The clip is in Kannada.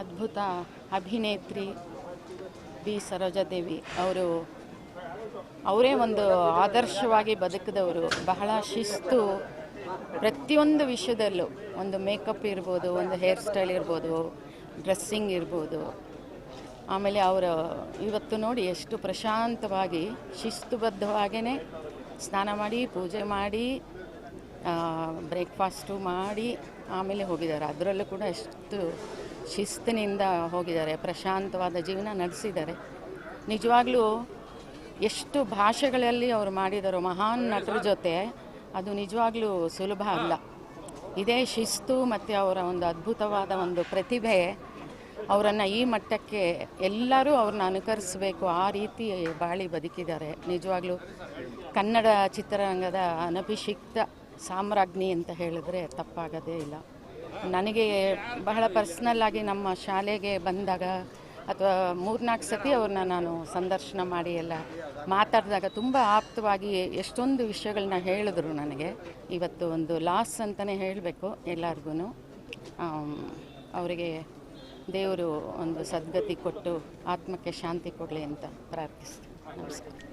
ಅದ್ಭುತ ಅಭಿನೇತ್ರಿ ಬಿ. ಸರೋಜಾದೇವಿ ಅವರು. ಅವರೇ ಒಂದು ಆದರ್ಶವಾಗಿ ಬದುಕಿದವರು. ಬಹಳ ಶಿಸ್ತು. ಪ್ರತಿಯೊಂದು ವಿಷಯದಲ್ಲೂ ಒಂದು ಮೇಕಪ್ ಇರ್ಬೋದು, ಒಂದು ಹೇರ್ ಸ್ಟೈಲ್ ಇರ್ಬೋದು, ಡ್ರೆಸ್ಸಿಂಗ್ ಇರ್ಬೋದು. ಆಮೇಲೆ ಅವರು ಇವತ್ತು ನೋಡಿ ಎಷ್ಟು ಪ್ರಶಾಂತವಾಗಿ ಶಿಸ್ತುಬದ್ಧವಾಗೇ ಸ್ನಾನ ಮಾಡಿ, ಪೂಜೆ ಮಾಡಿ ಬ್ರೇಕ್ಫಾಸ್ಟು ಮಾಡಿ ಆಮೇಲೆ ಹೋಗಿದ್ದಾರೆ. ಅದರಲ್ಲೂ ಕೂಡ ಎಷ್ಟು ಶಿಸ್ತಿನಿಂದ ಹೋಗಿದ್ದಾರೆ. ಪ್ರಶಾಂತವಾದ ಜೀವನ ನಡೆಸಿದ್ದಾರೆ. ನಿಜವಾಗ್ಲೂ ಎಷ್ಟು ಭಾಷೆಗಳಲ್ಲಿ ಅವರು ಮಾಡಿದರು ಮಹಾನ್ ನಟರ ಜೊತೆ, ಅದು ನಿಜವಾಗ್ಲೂ ಸುಲಭ ಅಲ್ಲ. ಇದೇ ಶಿಸ್ತು ಮತ್ತು ಅವರ ಒಂದು ಅದ್ಭುತವಾದ ಒಂದು ಪ್ರತಿಭೆ, ಅವರನ್ನು ಈ ಮಟ್ಟಕ್ಕೆ ಎಲ್ಲರೂ ಅವ್ರನ್ನ ಅನುಕರಿಸಬೇಕು. ಆ ರೀತಿ ಬಾಳಿ ಬದುಕಿದ್ದಾರೆ. ನಿಜವಾಗ್ಲೂ ಕನ್ನಡ ಚಿತ್ರರಂಗದ ಅನಭಿಷಿಕ್ತ ಸಾಮ್ರಾಜ್ಞಿ ಅಂತ ಹೇಳಿದ್ರೆ ತಪ್ಪಾಗೋದೇ ಇಲ್ಲ. ನನಗೆ ಬಹಳ ಪರ್ಸ್ನಲ್ ಆಗಿ ನಮ್ಮ ಶಾಲೆಗೆ ಬಂದಾಗ ಅಥವಾ ಮೂರ್ನಾಲ್ಕು ಸತಿ ಅವ್ರನ್ನ ನಾನು ಸಂದರ್ಶನ ಮಾಡಿ ಎಲ್ಲ ಮಾತಾಡಿದಾಗ ತುಂಬ ಆಪ್ತವಾಗಿ ಎಷ್ಟೊಂದು ವಿಷಯಗಳನ್ನ ಹೇಳಿದ್ರು ನನಗೆ. ಇವತ್ತು ಒಂದು ಲಾಸ್ ಅಂತಲೇ ಹೇಳಬೇಕು ಎಲ್ಲರಿಗೂ ಅವರಿಗೆ ದೇವರು ಒಂದು ಸದ್ಗತಿ ಕೊಟ್ಟು ಆತ್ಮಕ್ಕೆ ಶಾಂತಿ ಕೊಡಲಿ ಅಂತ ಪ್ರಾರ್ಥಿಸ್ತೀನಿ. ನಮಸ್ಕಾರ.